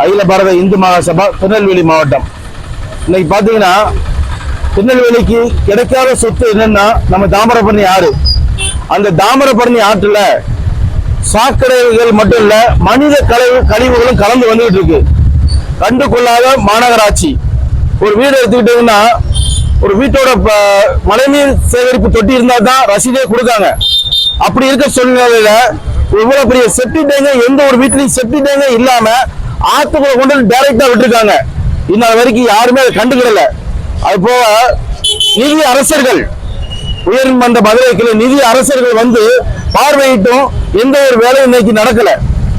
அகில பாரத இந்து மகாசபா திருநெல்வேலி மாவட்டம். இன்னைக்கு பார்த்தீங்கன்னா திருநெல்வேலிக்கு கிடைக்காத சொத்து என்னன்னா நம்ம தாமிரபரணி ஆறு. அந்த தாமிரபரணி ஆற்றுல சாக்கடைகள் மட்டும் இல்ல மனித கழிவு கழிவுகளும் கலந்து வந்துகிட்டு இருக்கு. கண்டு கொள்ளாத மாநகராட்சி. ஒரு வீடு எடுத்துக்கிட்டீங்கன்னா ஒரு வீட்டோட ப- மழைநீர் சேகரிப்பு தொட்டி இருந்தா தான் ரசீதே கொடுக்காங்க. அப்படி இருக்க சூழ்நிலையில இவ்வளவு பெரிய செப்டி டேங்க எந்த ஒரு வீட்லயும் செப்டி டேங்க இல்லாம ஆத்துக்குள்ள கொண்டு வந்து டைரக்டா விட்டுருக்காங்க. இன்ன வரைக்கும் யாருமே அதை கண்டுக்கிடல. அது போக நிதி அரசர்கள் உயர்மன்ற பதவிகளில் நிதி அரசர்கள் வந்து பார்வையிட்டும் எந்த ஒரு வேலையும் இன்னைக்கு நடக்கல.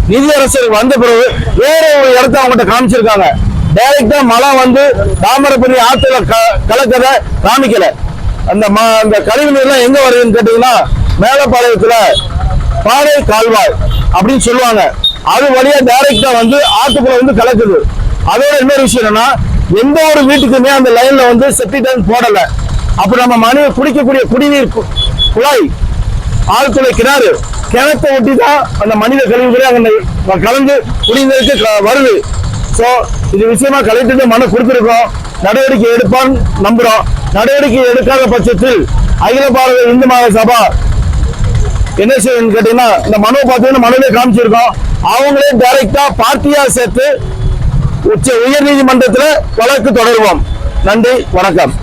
நிதி அரசர்கள் வந்த பிறகு வேற ஒரு இடத்த அவங்ககிட்ட காமிச்சிருக்காங்க. டைரக்டா மழை வந்து தாமரப்பள்ளி ஆத்துல க- கலக்கத காமிக்கல. அந்த ம- அந்த கழிவு நீர்லாம் எங்க வருதுன்னு கேட்டீங்கன்னா மேலப்பாளையத்துல பாறை கால்வாய் அப்படின்னு சொல்லுவாங்க. அது வழியா டைரக்டா வந்து ஆத்துக்குள்ள வந்து கலக்குது. அதோட இன்னொரு விஷயம் என்னன்னா எந்த ஒரு வீட்டுக்குமே அந்த லைன்ல வந்து செப்டி டேங்க் போடல. அப்ப நம்ம மனித குடிக்கக்கூடிய குடிநீர் கு- குழாய் ஆழ்துளை கிணறு கிணத்தை ஒட்டி தான் அந்த மனித கழிவுகளே அங்க கலந்து குடிநீருக்கு க- வருது. ஸோ இது விஷயமா கலெக்டர் மனு கொடுத்துருக்கோம். நடவடிக்கை எடுப்பான்னு நம்புறோம். நடவடிக்கை எடுக்காத பட்சத்தில் அகில பாரத இந்து மகாசபா என்ன செய்யணும்னு கேட்டீங்கன்னா இந்த மனு பார்த்தீங்கன்னா மனுவே காமிச்சிருக்கோம். அவங்களே டைரக்டா பார்ட்டியா சேர்த்து உச்ச உயர் நீதிமன்றத்தில் வழக்கு தொடருவோம். நன்றி வணக்கம்.